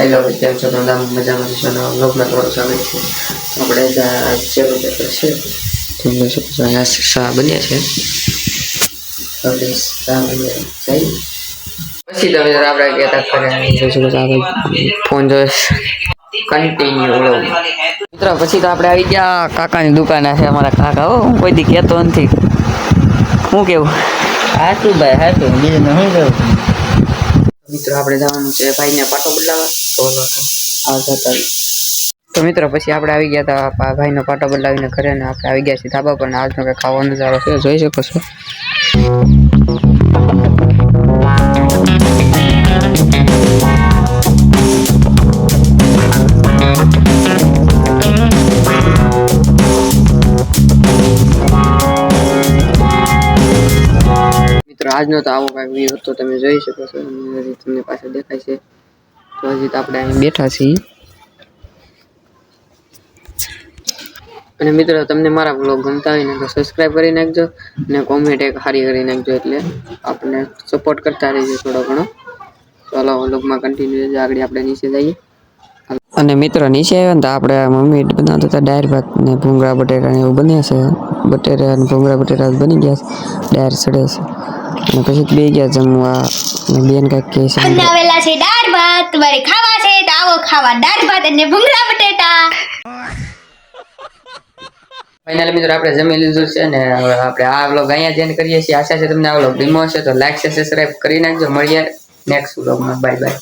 Hello કેમ છો તમે મજામાં છો અને વ્લોગમાં તમારું સ્વાગત છે. આપણે ચેલો પેપર છે. તમને શું અહીંયા શા બન્યા છે? આપણે બન્યા પછી તમે આપણે કહેતા ખરે છો. આપણે ફોન જોઈશ કન્ટિન્યુ મિત્રો પછી તો આપણે આવી ગયા કાકાની દુકાને છે અમારા કાકા. હો હું કોઈ દી કહેતો નથી. શું કેવું? હાચું ભાઈ હાચું. બીજું તો શું કરું મિત્રો આપણે જવાનું છે ભાઈને પાટો બદલાવા ઓલો આવતા જતા તો મિત્રો, પછી આપણે આવી ગયા હતા ભાઈનો પાટો બદલાવીને ઘરે ને આપણે આવી ગયા છીએ ધાબા પર આજનો કંઈ ખાવાનો નજારો છે. જોઈ શકો છો. મિત્રો, આજનો તો આવો કાંઈક વ્યૂ હતો, તમે જોઈ શકો છો. તમને પાછળ દેખાય છે. તો હજી તો આપણે અહીં બેઠા છીએ. અને મિત્રો, તમને મારા બ્લોગ ગમતા હોય ને તો સબસ્ક્રાઈબ કરી નાખજો અને કોમેન્ટ એક સારી કરી નાખજો એટલે આપણે સપોર્ટ કરતા રહીએ થોડો ઘણો. ચાલો વ્લોગમાં કન્ટિન્યુ આગળ આપણે નીચે જઈએ. અને મિત્રો, નીચે આવ્યા ને તો આપણે મમ્મી બનાવતા હતા ડાયર ભાત ને ભૂંગળા બટેટા ને એવું બન્યા છે. બટેટા અને ભૂંગળા બટેટા બની ગયા છે. ડાયર ચડે છે. અને પછી બે ગયા જમવા અને બેન કાંઈક કહે છે. બનાવેલા છે દાળ ભાત તમારે ખાવા છે તો આવો ખાવા દાળ ભાત અને ભૂંગળા બટેટા. ફાઇનલી મિત્રો આપણે જમી લીધું છે ને હવે આપણે આ વ્લોગ અહીંયા જેન કરીએ છીએ. આશા છે તમને આ વ્લોગ ગમ્યો હશે તો લાઈક છે સબસ્ક્રાઇબ કરી નાખજો. મળીએ નેક્સ્ટ વ્લોગમાં બાય બાય